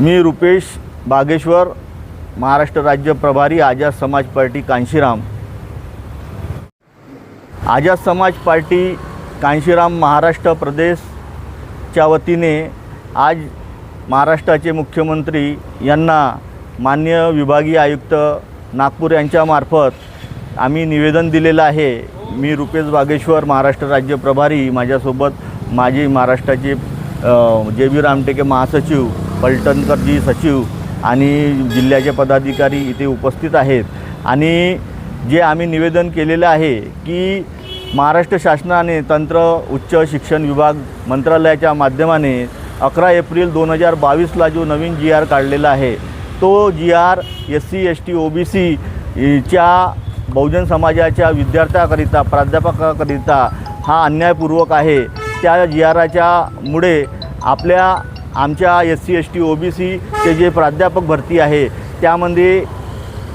मी रुपेश बागेश्वर महाराष्ट्र राज्य प्रभारी आझाद समाज पार्टी कांशीराम. आझाद समाज पार्टी कांशीराम महाराष्ट्र प्रदेशच्या वतीने आज महाराष्ट्राचे मुख्यमंत्री यांना मान्य विभागीय आयुक्त नागपूर यांच्यामार्फत आम्ही निवेदन दिलेलं आहे. मी रुपेश बागेश्वर महाराष्ट्र राज्य प्रभारी. माझ्यासोबत माझे महाराष्ट्राचे जे बी रामटेके महासचिव पलटणकरजी सचिव आणि जिल्ह्याचे पदाधिकारी इथे उपस्थित आहेत. आणि जे आम्ही निवेदन केलेलं आहे की महाराष्ट्र शासनाने तंत्र उच्च शिक्षण विभाग मंत्रालयाच्या माध्यमाने अकरा एप्रिल दोन हजार बावीसला जो नवीन जी आर काढलेला आहे तो G R S C S T O B सीच्या बहुजन समाजाच्या विद्यार्थ्याकरिता प्राध्यापकाकरिता हा अन्यायपूर्वक आहे. त्या जी आराच्यामुळे आपल्या आमच्या S C S T O B सीचे जे प्राध्यापक भरती आहे त्यामध्ये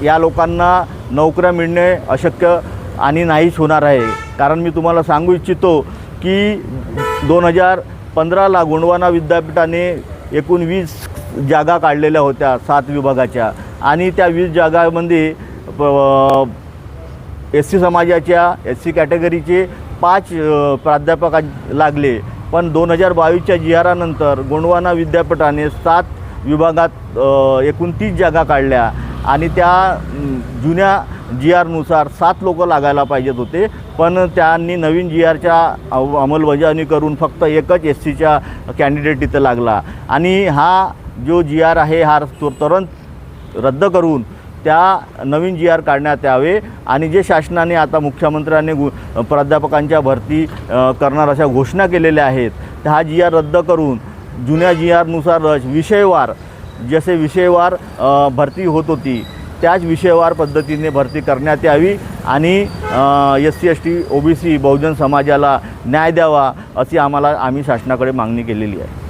या लोकांना नोकऱ्या मिळणे अशक्य आणि नाहीच होणार आहे. कारण मी तुम्हाला सांगू इच्छितो की दोन हजार पंधराला गोंडवाना विद्यापीठाने एकूण वीस जागा काढलेल्या होत्या सात विभागाच्या. आणि त्या वीस जागामध्ये एस सी समाजाच्या एस सी कॅटेगरीचे पाच प्राध्यापक लागले. पण दोन हजार बावीसच्या जी आरानंतर गोंडवाना विद्यापीठाने सात विभागात अ, एकूण तीस जागा काढल्या आणि त्या जुन्या जी आरनुसार सात लोक लागायला पाहिजेत होते. पण त्यांनी नवीन जी आरच्या अंमलबजावणी करून फक्त एकच एस सीच्या कॅन्डिडेट इथं लागला. आणि हा जो जी आर आहे हा तुरंत रद्द करून त्या नवीन जी आर काढण्यात यावे आणि जे शासनाने आता मुख्यमंत्र्यांनी गु प्राध्यापकांच्या भरती करणार अशा घोषणा केलेल्या आहेत त्या हा जी आर रद्द करून जुन्या जी आरनुसार विषयवार जसे विषयवार भरती होत होती त्याच विषयवार पद्धतीने भरती करण्यात यावी आणि S C S T O B C बहुजन समाजाला न्याय द्यावा अशी आम्हाला आम्ही शासनाकडे मागणी केलेली आहे.